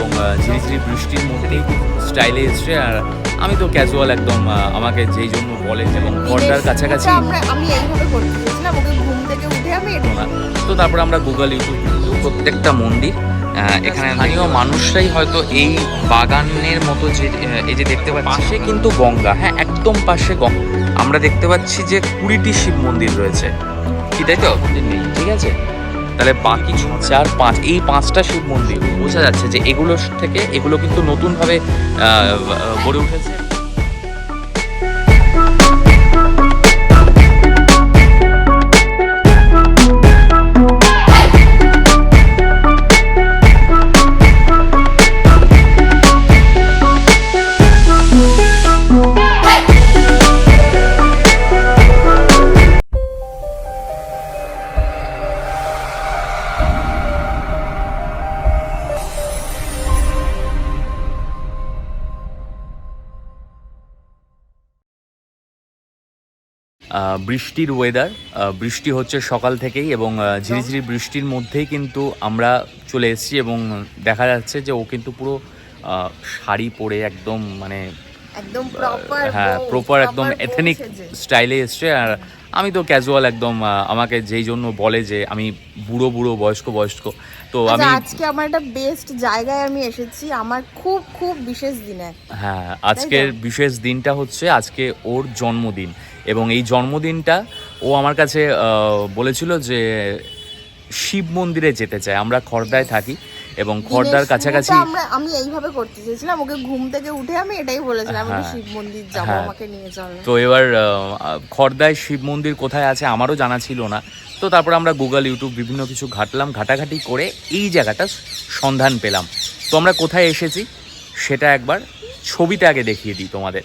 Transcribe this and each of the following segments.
আহ, ঝিরিঝিরি বৃষ্টির মধ্যেই স্টাইলে এসছে। আর আমি তো ক্যাজুয়াল একদম আমাকে যেই জন্য বলে এবং পর্দার কাছাকাছি আমি এইভাবে করতে চেয়েছিলাম ওকে ঘুম থেকে উঠে আমি না তো তারপর আমরা গুগল ইউটিউব প্রত্যেকটা মন্দির এখানে স্থানীয় মানুষরাই হয়তো এই বাগানের মতো যে এই যে দেখতে পাচ্ছি পাশে কিন্তু গঙ্গা হ্যাঁ একদম পাশে গঙ্গা। আমরা দেখতে পাচ্ছি যে কুড়িটি শিব মন্দির রয়েছে। কি তাই তো? ঠিক আছে? তাহলে বাকি চার, পাঁচ, এই পাঁচটা শিব মন্দির। বোঝা যাচ্ছে যে এগুলোর থেকে এগুলো কিন্তু নতুনভাবে গড়ে উঠেছে। বৃষ্টির ওয়েদার বৃষ্টি হচ্ছে সকাল থেকেই এবং ঝিরিঝিরি বৃষ্টির মধ্যেই কিন্তু আমরা চলে এসেছি এবং দেখা যাচ্ছে যে ও কিন্তু পুরো শাড়ি পরে একদম মানে একদম হ্যাঁ প্রপার একদম এথেনিক স্টাইলে এসছে। আর আমি তো ক্যাজুয়াল একদম আমাকে যেই জন্য বলে যে আমি বুড়ো বুড়ো বয়স্ক বয়স্ক তো আমি আচ্ছা, আজকে আমার একটা বেস্ট জায়গায় আমি এসেছি আমার খুব খুব বিশেষ দিনে। হ্যাঁ আজকের বিশেষ দিনটা হচ্ছে আজকে ওর জন্মদিন। এবং এই জন্মদিনটা ও আমার কাছে বলেছিল যে শিব মন্দিরে যেতে চায়। আমরা খর্দায় থাকি এবং খর্দার কাছাকাছি আমরা আমি এইভাবে করতে চেয়েছিলাম। ওকে ঘুম থেকে উঠে আমি এটাই বলেছিলাম আমি হ্যাঁ। শিব মন্দির যাব হ্যাঁ। আমাকে নিয়ে চলো। তো এবার খর্দায় শিব মন্দির কোথায় আছে আমারও জানা ছিল না। তো তারপর আমরা গুগল ইউটিউব বিভিন্ন কিছু ঘাটলাম ঘাটাঘাটি করে এই জায়গাটা সন্ধান পেলাম। তো আমরা কোথায় এসেছি সেটা একবার ছবিতে আগে দেখিয়ে দিই তোমাদের।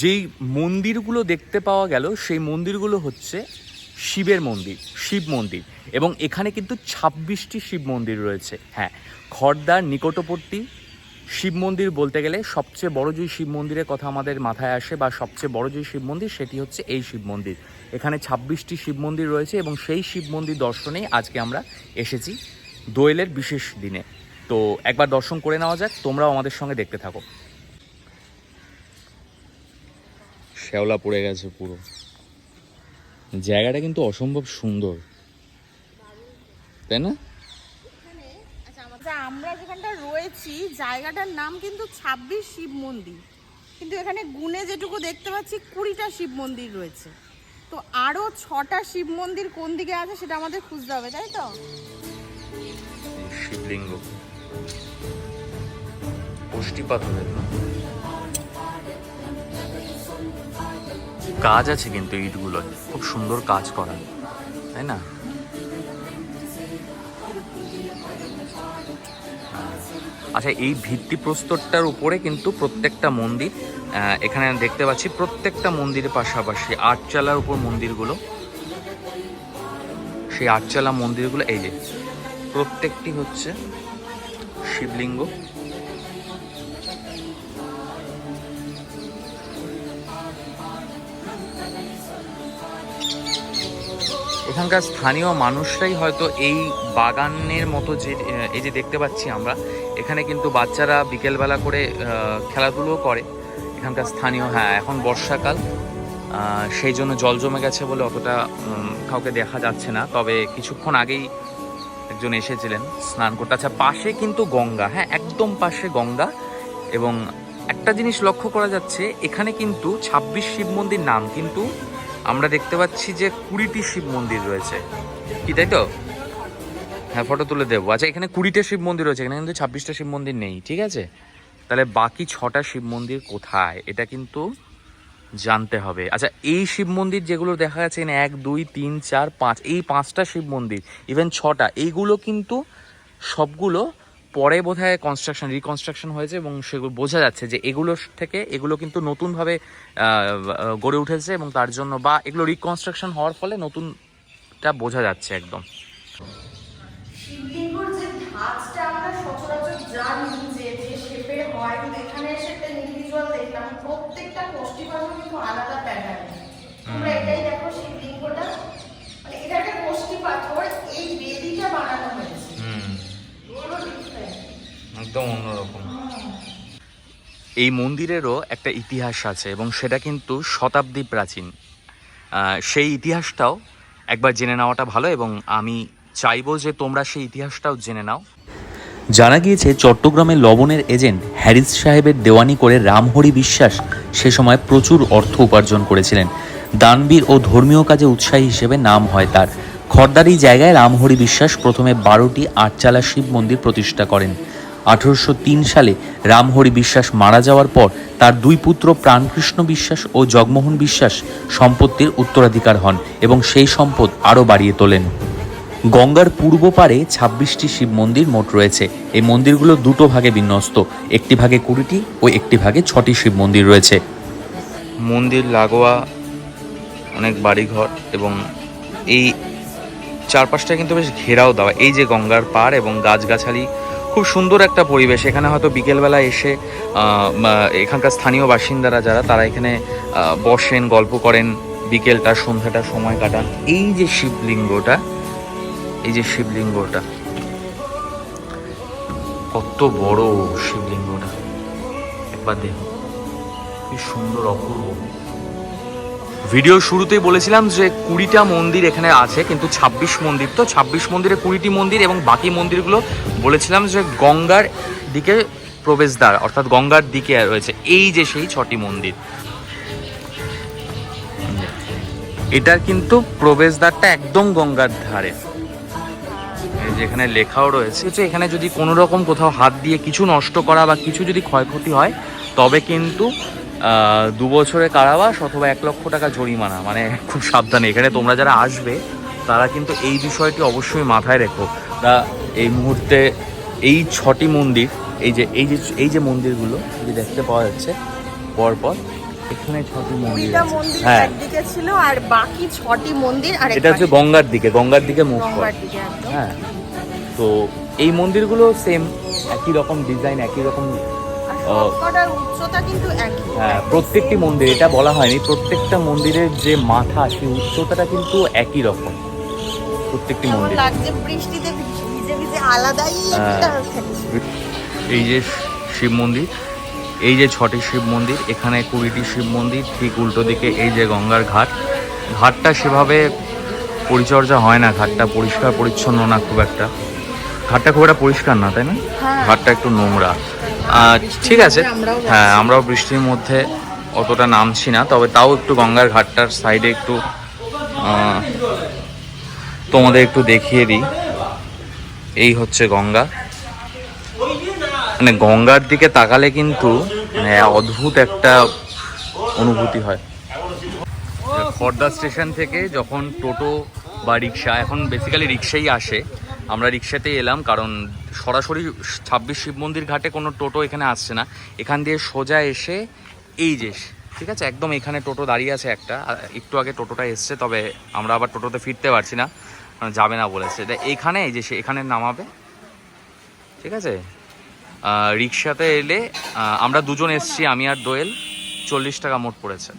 যেই মন্দিরগুলো দেখতে পাওয়া গেল, সেই মন্দিরগুলো হচ্ছে শিবের মন্দির, শিব মন্দির। এবং এখানে কিন্তু ছাব্বিশটি শিব মন্দির রয়েছে। হ্যাঁ খর্দার নিকটবর্তী শিব মন্দির বলতে গেলে সবচেয়ে বড় যে শিব মন্দিরের কথা আমাদের মাথায় আসে বা সবচেয়ে বড় যে শিব মন্দির, সেটি হচ্ছে এই শিব মন্দির। এখানে ছাব্বিশটি শিব মন্দির রয়েছে এবং সেই শিব মন্দির দর্শনেই আজকে আমরা এসেছি দোয়েলের বিশেষ দিনে। তো একবার দর্শন করে নেওয়া যাক, তোমরাও আমাদের সঙ্গে দেখতে থাকো। শ্যাওলা পড়ে গেছে পুরো। জায়গাটা কিন্তু অসম্ভব সুন্দর। তাই না? আচ্ছা আমরা যেখানটা রয়েছি, জায়গাটার নাম কিন্তু ছাব্বিশ শিব মন্দির। কিন্তু এখানে গুনে যেটুকু দেখতে পাচ্ছি, কুড়িটা শিব মন্দির রয়েছে। তো আরও ছটা শিব মন্দির কোন দিকে আছে সেটা আমাদের খুঁজতে হবে, তাই তো? শিবলিঙ্গ। কাজ আছে কিন্তু ইটগুলো খুব সুন্দর কাজ করা। তাই না? আচ্ছা এই ভিত্তিপ্রস্তরটার উপরে কিন্তু প্রত্যেকটা মন্দির এখানে দেখতে পাচ্ছি প্রত্যেকটা মন্দিরের পাশাপাশি আটচালার উপর মন্দিরগুলো। সেই আটচালা মন্দিরগুলো, এই যে প্রত্যেকটি হচ্ছে শিবলিঙ্গ। এখানকার স্থানীয় মানুষরাই হয়তো এই বাগানের মতো যে এই যে দেখতে পাচ্ছি আমরা, এখানে কিন্তু বাচ্চারা বিকেলবেলা করে খেলাধুলো করে। এখানকার স্থানীয় হ্যাঁ এখন বর্ষাকাল সেই জন্য জল জমে গেছে বলে অতটা কাউকে দেখা যাচ্ছে না। তবে কিছুক্ষণ আগেই একজন এসেছিলেন স্নান করতে। আচ্ছা পাশে কিন্তু গঙ্গা হ্যাঁ একদম পাশে গঙ্গা। এবং একটা জিনিস লক্ষ্য করা যাচ্ছে, এখানে কিন্তু ছাব্বিশ শিব মন্দির নাম, কিন্তু আমরা দেখতে পাচ্ছি যে কুড়িটি শিব মন্দির রয়েছে। কি, তাই তো? হ্যাঁ ফটো তুলে দেবো। আচ্ছা এখানে কুড়িটা শিব মন্দির রয়েছে, এখানে কিন্তু ছাব্বিশটা শিব মন্দির নেই, ঠিক আছে? তাহলে বাকি ছটা শিব মন্দির কোথায়? এটা কিন্তু জানতে হবে। আচ্ছা এই শিব মন্দির যেগুলো দেখা যাচ্ছে, এখানে এক, দুই, তিন, চার, পাঁচ, এই পাঁচটা শিব মন্দির ইভেন ছটা, এইগুলো কিন্তু সবগুলো পরে বোধ হয় কনস্ট্রাকশন রিকনস্ট্রাকশন হয়েছে এবং সেগুলো বোঝা যাচ্ছে যে এগুলোর থেকে এগুলো কিন্তু নতুনভাবে গড়ে উঠেছে এবং তার জন্য বা এগুলো রিকনস্ট্রাকশন হওয়ার ফলে নতুনটা বোঝা যাচ্ছে একদম শিবলিঙ্গর যে ধাঁচটা আমরা সচরাচর জানি যে যে শেপের হয় কিন্তু এখানে এসে একটা ইন্ডিভিজুয়াল দেখলাম প্রত্যেকটা কোষ্ঠীপাঠও কিন্তু আলাদা প্যাটার্ন তোমরা এটাই দেখো শিবলিঙ্গটা মানে এটা একটা কোষ্ঠী পাথর এই বেদিটা বানানো হয়েছে হুম পুরো different। একদম অন্যরকম। এই মন্দিরেরও একটা ইতিহাস আছে এবং সেটা কিন্তু শতাব্দী প্রাচীন। সেই ইতিহাসটাও একবার জেনে নেওয়াটা ভালো এবং আমি চাইব যে তোমরা সেই ইতিহাসটাও জেনে নাও। জানা গিয়েছে চট্টগ্রামের লবণের এজেন্ট হ্যারিস সাহেবের দেওয়ানি করে রামহরি বিশ্বাস সে সময় প্রচুর অর্থ উপার্জন করেছিলেন। দানবীর ও ধর্মীয় কাজে উৎসাহী হিসেবে নাম হয় তার। খর্দারি জায়গায় রামহরি বিশ্বাস প্রথমে বারোটি আটচালা শিব মন্দির প্রতিষ্ঠা করেন। আঠারোশো সালে রামহরি বিশ্বাস মারা যাওয়ার পর তার দুই পুত্র প্রাণকৃষ্ণ বিশ্বাস ও জগমোহন বিশ্বাস সম্পত্তির উত্তরাধিকার হন এবং সেই সম্পদ আরও বাড়িয়ে তোলেন। গঙ্গার পূর্ব পারে ছাব্বিশটি শিব মন্দির মোট রয়েছে। এই মন্দিরগুলো দুটো ভাগে বিন্যস্ত, একটি ভাগে কুড়িটি ও একটি ভাগে ছটি শিব মন্দির রয়েছে। মন্দির লাগোয়া, অনেক বাড়িঘর এবং এই চারপাশটা কিন্তু বেশ ঘেরাও দেওয়া। এই যে গঙ্গার পার এবং গাছগাছালি খুব সুন্দর একটা পরিবেশ। এখানে হয়তো বিকেলবেলা এসে এখানকার স্থানীয় বাসিন্দারা যারা, তারা এখানে বসেন, গল্প করেন, বিকেলটা, সন্ধ্যাটা সময় কাটান। এই যে শিবলিঙ্গটা, এই যে শিবলিঙ্গটা, কত বড় শিবলিঙ্গটা। একবার দেখো কি সুন্দর অপূর্ব। ভিডিও শুরুতেই বলেছিলাম যে কুড়িটা মন্দির এখানে আছে, কিন্তু ছাব্বিশ মন্দির। তো ছাব্বিশ মন্দিরে কুড়িটি মন্দির এবং বাকি মন্দিরগুলো বলেছিলাম যে গঙ্গার দিকে প্রবেশদ্বার, অর্থাৎ গঙ্গার দিকে রয়েছে। এই যে সেই ছটি মন্দির। এটার কিন্তু প্রবেশদ্বারটা একদম গঙ্গার ধারে। এই যে এখানে লেখাও রয়েছে যে এখানে যদি কোনো রকম কোথাও হাত দিয়ে কিছু নষ্ট করা বা কিছু যদি ক্ষয়ক্ষতি হয়, তবে কিন্তু দু বছরের কারাবাস অথবা এক লক্ষ টাকা জরিমানা মানে খুব সাবধানে। এখানে তোমরা যারা আসবে তারা কিন্তু এই বিষয়টি অবশ্যই মাথায় রেখো। তা এই মুহূর্তে এই ছটি মন্দির এই যে এই যে এই যে মন্দিরগুলো যে দেখতে পাওয়া যাচ্ছে পরপর এখানে ছটি মন্দির আছে। হ্যাঁ। একদিকে ছিল আর বাকি ছটি মন্দির আর এটা হচ্ছে গঙ্গার দিকে গঙ্গার দিকে মুখ হ্যাঁ। তো এই মন্দিরগুলো সেম একই রকম ডিজাইন একই রকম হ্যাঁ প্রত্যেকটি মন্দির এটা বলা হয়নি প্রত্যেকটা মন্দিরের যে মাথা সেই উচ্চতাটা কিন্তু একই রকম। প্রত্যেকটি মন্দির। বৃষ্টিতে আলাদাই হ্যাঁ। এই যে শিব মন্দির এই যে ছটি শিব মন্দির এখানে কুড়িটি শিব মন্দির ঠিক উল্টো দিকে এই যে গঙ্গার ঘাট। ঘাটটা সেভাবে পরিচর্যা হয় না ঘাটটা পরিষ্কার পরিচ্ছন্ন না খুব একটা। ঘাটটা খুব একটা পরিষ্কার না তাই না? হ্যাঁ। ঘাটটা একটু নোংরা। ঠিক আছে। হ্যাঁ আমরাও বৃষ্টির মধ্যে অতটা নামছি না, তবে তাও একটু গঙ্গার ঘাটটার সাইডে একটু তোমাদের একটু দেখিয়ে দিই। এই হচ্ছে গঙ্গা। মানে গঙ্গার দিকে তাকালে কিন্তু মানে অদ্ভুত একটা অনুভূতি হয়। খড়দা স্টেশন থেকে যখন টোটো বা রিক্সা, এখন বেসিক্যালি রিক্সাই আসে। আমরা রিক্সাতেই এলাম, কারণ সরাসরি ছাব্বিশ শিব মন্দির ঘাটে কোনো টোটো এখানে আসছে না। এখান দিয়ে সোজা এসে এই যে, ঠিক আছে? একদম এখানে টোটো দাঁড়িয়ে আছে একটা। একটু আগে টোটোটা এসছে, তবে আমরা আবার টোটোতে ফিরতে পারছি না। যাবে না বলেছে। তা এইখানে এই যে সে এখানে নামাবে, ঠিক আছে? রিক্সাতে এলে আমরা দুজন এসছি, আমি আর দোয়েল। চল্লিশ টাকা মোট পড়েছে।